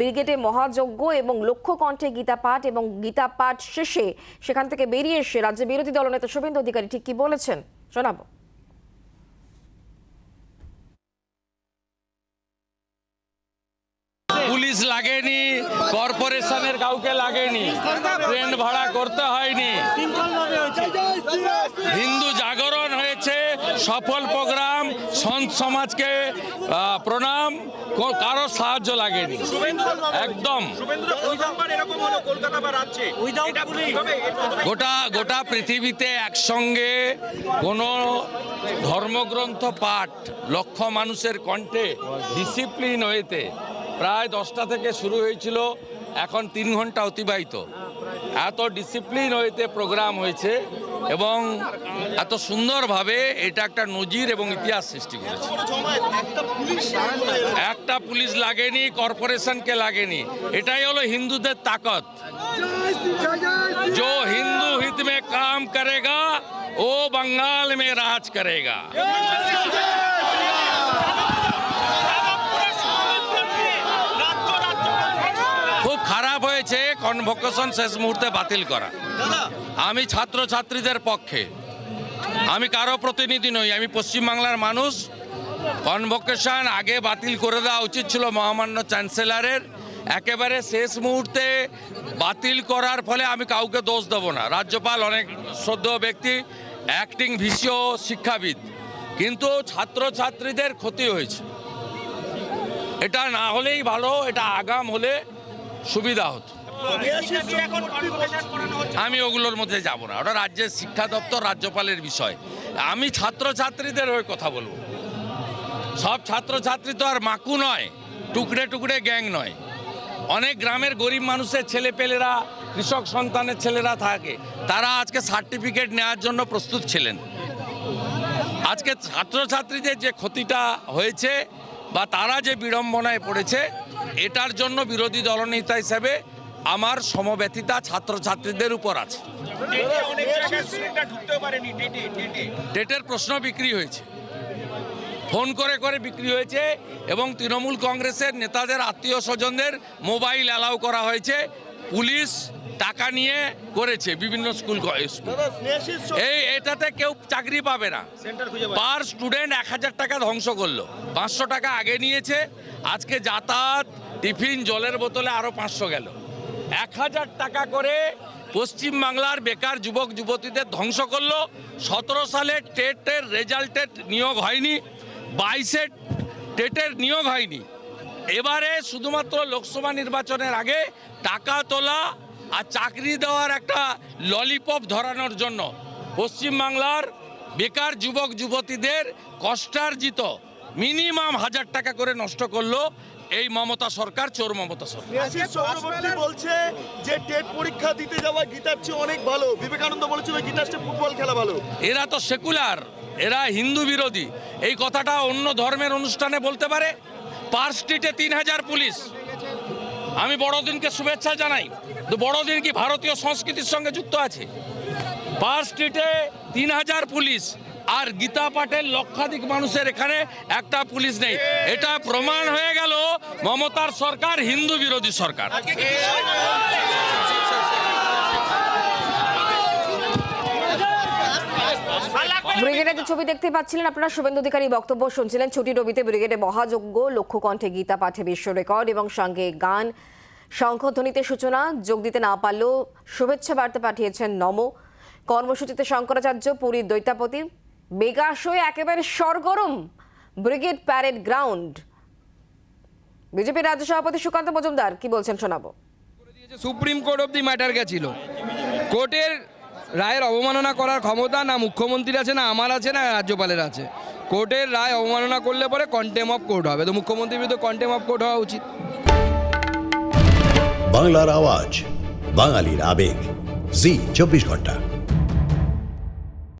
ব্রিগেডে মহাযজ্ঞ এবং লক্ষ্য কণ্ঠে গীতা পাঠ এবং গীতা পাঠ শেষে সেখান থেকে বেরিয়ে এসে রাজ্য বিরোধী দলনেতা শুভেন্দু অধিকারী ঠিক কি বলেছেন? শোনাবো। পুলিশ লাগেনি, কর্পোরেশনের কাউকে লাগেনি, ট্রেন ভাড়া করতে হয়নি। হিন্দু জাগরণ হয়েছে, সফল প্রোগ্রাম। সন্ত সমাজকে প্রণাম কারও সাহায্য লাগেনি। একদম। গোটা গোটা পৃথিবীতে একসঙ্গে কোনো ধর্মগ্রন্থ পাঠ লক্ষ মানুষের কণ্ঠে ডিসিপ্লিন হয়েতে প্রায় দশটা থেকে শুরু হয়েছিল, এখন তিন ঘণ্টা অতিবাহিত। এত ডিসিপ্লিন হয়েতে প্রোগ্রাম হয়েছে এবং এত সুন্দরভাবে এটা একটা নজির এবং ইতিহাস সৃষ্টি করেছে একটা পুলিশ লাগেনি কর্পোরেশনকে লাগেনি এটাই হলো হিন্দুদের তাকত जो हिंदू हित में काम करेगा वो बंगाल में राज करेगा কনভোকেশন শেষ মুহূর্তে বাতিল করা। আমি ছাত্র ছাত্রীদের পক্ষে। আমি কারও প্রতিনিধি নই, আমি পশ্চিমবাংলার মানুষ। কনভোকেশন আগে বাতিল করে দেওয়া উচিত ছিল মহামান্য চ্যান্সেলরের। একেবারে শেষ মুহূর্তে বাতিল করার ফলে আমি কাউকে দোষ দেবো না। রাজ্যপাল অনেক শ্রদ্ধেয় ব্যক্তি অ্যাক্টিং ভিসিও শিক্ষাবিদ, কিন্তু ছাত্রছাত্রীদের ক্ষতি হয়েছে। এটা না হলেই ভালো, এটা আগাম হলে সুবিধা হতো। আমি ওগুলোর মধ্যে যাব না। ওটা রাজ্যের শিক্ষা দপ্তর রাজ্যপালের বিষয়। আমি ছাত্রছাত্রীদের হয়ে কথা বলব। সব ছাত্রছাত্রী তো আর মাকু নয় টুকরে টুকরে গ্যাং নয়। অনেক গ্রামের গরিব মানুষের ছেলেপেলেরা কৃষক সন্তানের ছেলেরা থাকে। তারা আজকে সার্টিফিকেট নেওয়ার জন্য প্রস্তুত ছিলেন। আজকে ছাত্রছাত্রীদের যে ক্ষতিটা হয়েছে বা তারা যে বিড়ম্বনায় পড়েছে এটার জন্য বিরোধী দলনেতা হিসেবে আমার সমব্যথিতা ছাত্রছাত্রীদের উপর আছে। টেটে প্রশ্ন বিক্রি হয়েছে। ফোন করে করে বিক্রি হয়েছে এবং তৃণমূল কংগ্রেসের নেতাদের আত্মীয় স্বজনদের মোবাইল অ্যালাউ করা হয়েছে। পুলিশ টাকা নিয়ে করেছে বিভিন্ন স্কুল এই এটাতে কেউ চাকরি পাবে না। পার স্টুডেন্ট এক হাজার টাকা ধ্বংস করল। পাঁচশো টাকা আগে নিয়েছে। আজকে যাতায়াত, টিফিন, জলের বোতলে আরও পাঁচশো গেল। এক হাজার টাকা করে পশ্চিমবাংলার বেকার যুবক যুবতীদের ধ্বংস করল। সতেরো সালে টেটের রেজাল্টের নিয়োগ হয়নি বাইশে টেটের নিয়োগ হয়নি। এবারে শুধুমাত্র লোকসভা নির্বাচনের আগে টাকা তোলা আর চাকরি দেওয়ার একটা ললিপপ ধরানোর জন্য পশ্চিমবাংলার বেকার যুবক যুবতীদের কষ্টার্জিত মিনিমাম হাজার টাকা করে নষ্ট করল এই মমতা সরকার চোর মমতা সরকার। বলছে যে টেট পরীক্ষা দিতে যাওয়া গীতার চেয়ে অনেক ভালো। বিবেকানন্দ বলেছিল গীতার চেয়ে ফুটবল খেলা ভালো। এরা তো সেকুলার এরা হিন্দু বিরোধী। এই কথাটা অন্য ধর্মের অনুষ্ঠানে বলতে পারে। পার্ক স্ট্রিটে তিন হাজার পুলিশ। আমি বড়দিনকে শুভেচ্ছা জানাই। তো বড়দিন কি ভারতীয় সংস্কৃতির সঙ্গে যুক্ত আছে? পার্ক স্ট্রিটে তিন হাজার পুলিশ। আর গীতা পাটের লক্ষাধিক মানুষের এখানে একটা পুলিশ নেই। এটা প্রমাণ হয়ে গেল মমতার সরকার হিন্দু বিরোধী সরকার। ব্রিগেডের ছবি দেখতে পাচ্ছিলেন আপনারা, শুভেন্দু অধিকারী বক্তব্য শুনছিলেন ছুটি রবিতে ব্রিগেডে মহাযজ্ঞ লক্ষ্য কণ্ঠে গীতা পাঠে বিশ্ব রেকর্ড এবং সঙ্গে গান শঙ্খধ্বনিতে সূচনা, যোগ দিতে না পারলেও শুভেচ্ছা বার্তা পাঠিয়েছেন নম। কর্মসূচিতে শঙ্করাচার্য, পুরীর দৈতাপতি বেগাস হয়ে একেবারে সরগরম ব্রিগেড প্যারেড গ্রাউন্ড। বিজেপির রাজ্য সভাপতি সুকান্ত মজুমদার কি বলছেন শোনাবো? দিয়েছে সুপ্রিম কোর্ট অব্দি ম্যাটার গেছিল। কোর্টের রায়ের অবমাননা করার ক্ষমতা না মুখ্যমন্ত্রীর আছে না আমার আছে না রাজ্যপালের আছে। কোর্টের রায় অবমাননা করলে পরে কন্টেম অফ কোর্ট হবে। তো মুখ্যমন্ত্রীর বিরুদ্ধে কন্টেম অফ কোর্ট হওয়া উচিত। বাংলার আওয়াজ বাঙালির আবেগ। জি চব্বিশ ঘণ্টা।